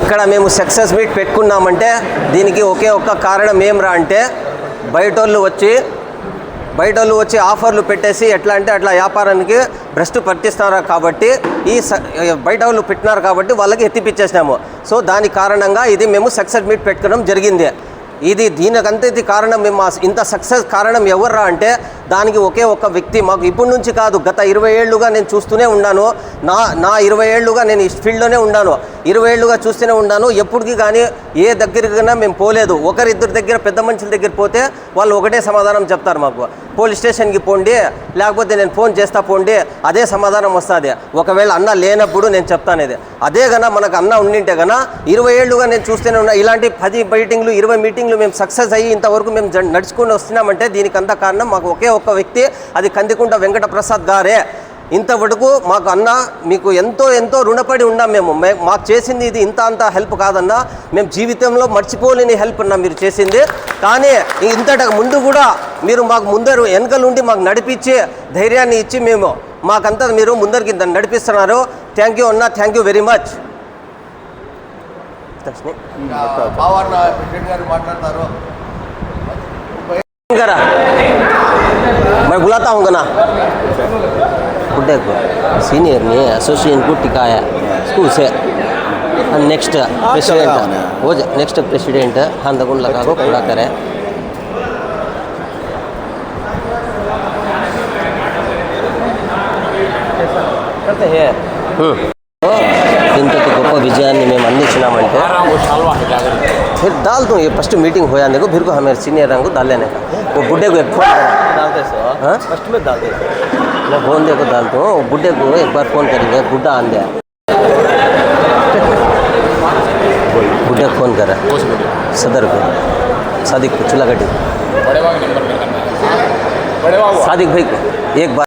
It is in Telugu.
ఇక్కడ మేము సక్సెస్ మీట్ పెట్టుకున్నామంటే దీనికి ఒకే ఒక్క కారణం ఏం అంటే బయటోళ్ళు వచ్చి బయటోళ్ళు వచ్చి ఆఫర్లు పెట్టేసి ఎట్లా అంటే అట్లా వ్యాపారానికి భ్రష్టు పట్టిస్తున్నారు కాబట్టి ఈ స బయట వాళ్ళు పెట్టినారు కాబట్టి వాళ్ళకి ఎత్తిపిచ్చేసినాము సో దాని కారణంగా ఇది మేము సక్సెస్ మీట్ పెట్టుకోవడం జరిగింది. ఇది దీనికంతటి కారణం మేము ఇంత సక్సెస్ కారణం ఎవర్రా అంటే దానికి ఒకే ఒక్క వ్యక్తి మాకు ఇప్పటి నుంచి కాదు గత ఇరవై ఏళ్ళుగా నేను చూస్తూనే ఉన్నాను. నా నా ఇరవై ఏళ్ళుగా నేను ఈ ఫీల్డ్లోనే ఉన్నాను. ఇరవై ఏళ్ళుగా చూస్తూనే ఉన్నాను. ఎప్పటికీ కానీ ఏ దగ్గరికైనా మేము పోలేదు. ఒకరిద్దరి దగ్గర పెద్ద మనుషుల దగ్గర పోతే వాళ్ళు ఒకటే సమాధానం చెప్తారు మాకు. పోలీస్ స్టేషన్కి పోండి లేకపోతే నేను ఫోన్ చేస్తా పోండి అదే సమాధానం వస్తుంది. ఒకవేళ అన్న లేనప్పుడు నేను చెప్తాను ఇది అదే గన మనకు అన్న ఉండింటే కన్నా ఇరవై ఏళ్ళుగా నేను చూస్తూనే ఉన్నా. ఇలాంటి పది మీటింగ్లు ఇరవై మీటింగ్లు మేము సక్సెస్ అయ్యి ఇంతవరకు మేము నడుచుకుని వస్తున్నామంటే దీనికి అంత కారణం మాకు ఒకే ఒక్క వ్యక్తి అది కందికుంట వెంకట ప్రసాద్ గారే. ఇంతవరకు మాకు అన్న మీకు ఎంతో ఎంతో రుణపడి ఉన్నాం మేము మే- మాకు చేసింది ఇది ఇంత అంత హెల్ప్ కాదన్నా మేము జీవితంలో మర్చిపోలేని హెల్ప్ అన్న మీరు చేసింది కానీ ఇంతట ముందు కూడా మీరు మాకు ముందరు వెనకలుండి మాకు నడిపించి ధైర్యాన్ని ఇచ్చి మేము మాకంతా మీరు ముందరికి ఇంత నడిపిస్తున్నారు థ్యాంక్ యూ అన్న thank you very much బావన్న president గారు మాట్లాడతారు करा मैं बुलाता हूँ ना ಕುಡ್ಡಕ್ಕೆ ಸೀನಿಯರ್ನಿ ಅಸೋಸಿಯೇಟ್ಗೂ ಕಾಯ ಸ್ಕೂಲ್ಸೆ ನೆಕ್ಸ್ಟ್ ಪ್ರೆಸಿಡೆಂಟ್ ಓಜೆ ನೆಕ್ಸ್ಟ್ ಪ್ರೆಸಿಡೆಂಟ್ ಹಂಗೆ ತಗೊಂಡ್ಲಕ್ಕಾಗೋ ಕೊಡಾತಾರೆ ಹ್ಞೂ फिर डाल दूँ ये फ़र्स्ट मीटिंग हो जाने को फिर को हमें सीनियर रंग को डाल लेने का। वो बुढ़े को एक फ़ोन डालते हाँ? फ़र्स्ट में डालते मैं फ़ोन दे को हूँ वो बुढ़े को एक बार फ़ोन करेंगे बुढ़ा आन दिया बुढ़े फ़ोन करा सदर को। सादिक को चूल्हा गड्डी सादिक भाई को। एक बार